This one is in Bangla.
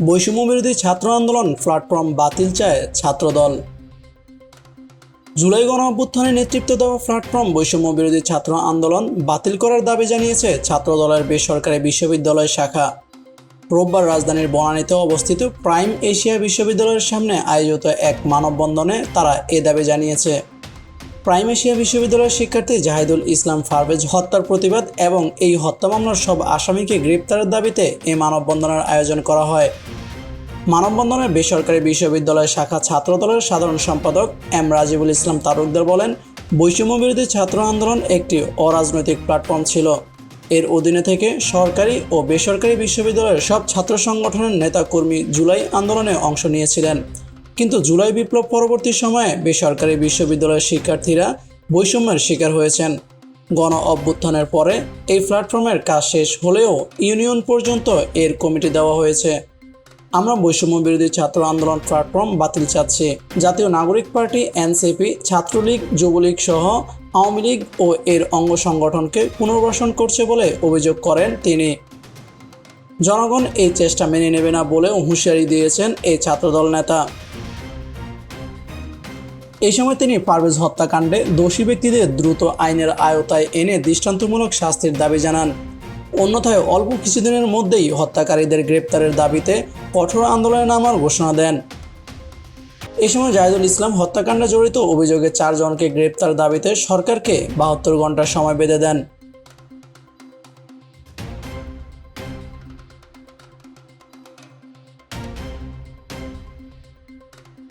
বৈষম্য বিরোধী ছাত্র আন্দোলন প্ল্যাটফর্ম বাতিল চায় ছাত্রদল। জুলাই গণ অভ্যুত্থানে নেতৃত্ব দেওয়া প্ল্যাটফর্ম বৈষম্য বিরোধী ছাত্র আন্দোলন বাতিল করার দাবি জানিয়েছে ছাত্রদলের বেসরকারি বিশ্ববিদ্যালয় শাখা। রোববার রাজধানীর বনানীতে অবস্থিত প্রাইম এশিয়া বিশ্ববিদ্যালয়ের সামনে আয়োজিত এক মানববন্ধনে তারা এ দাবি জানিয়েছে। প্রাইম এশিয়া বিশ্ববিদ্যালয়ের শিক্ষার্থী জাহিদুল ইসলাম ফারভেজ হত্যার প্রতিবাদ এবং এই হত্যা মামলার সব আসামিকে গ্রেপ্তারের দাবিতে এই মানববন্ধনের আয়োজন করা হয়। মানববন্ধনে বেসরকারি বিশ্ববিদ্যালয় শাখা ছাত্রদলের সাধারণ সম্পাদক এম রাজিবুল ইসলাম তালুকদার বলেন বৈষম্য বিরোধী ছাত্র আন্দোলন একটি অরাজনৈতিক প্ল্যাটফর্ম ছিল। এর অধীনে থেকে সরকারি ও বেসরকারি বিশ্ববিদ্যালয়ের সব ছাত্র সংগঠনের নেতাকর্মী জুলাই আন্দোলনে অংশ নিয়েছিলেন। কিন্তু জুলাই বিপ্লব পরবর্তী সময়ে বেসরকারি বিশ্ববিদ্যালয়ের শিক্ষার্থীরা বৈষম্যের শিকার হয়েছেন। গণ অভ্যুত্থানের পরে এই প্ল্যাটফর্মের কাজ শেষ হলেও ইউনিয়ন পর্যন্ত এর কমিটি দেওয়া হয়েছে। আমরা বৈষম্য বিরোধী ছাত্র আন্দোলন প্ল্যাটফর্ম বাতিল চাচ্ছি। জাতীয় নাগরিক পার্টি, এনসিপি, ছাত্রলীগ, যুবলীগ সহ আওয়ামী লীগ ও এর অঙ্গ সংগঠনকে পুনর্বাসন করছে বলে অভিযোগ করেন তিনি। জনগণ এই চেষ্টা মেনে নেবে না বলেও হুঁশিয়ারি দিয়েছেন এই ছাত্রদল নেতা। এই সময় তিনি পারভেজ হত্যাকাণ্ডে দোষী ব্যক্তিদের দ্রুত আইনের আয়তায় এনে দৃষ্টান্তমূলক শাস্তির দাবি জানান। অন্যথায় অল্প কিছুদিনের মধ্যেই হত্যাকারীদের গ্রেপ্তারের দাবিতে কঠোর আন্দোলনে নামার ঘোষণা দেন। এ সময় জাহিদুল ইসলাম হত্যাকাণ্ডে জড়িত অভিযোগে চারজনকে গ্রেপ্তার দাবিতে সরকারকে বাহাত্তর ঘণ্টার সময় বেঁধে দেন।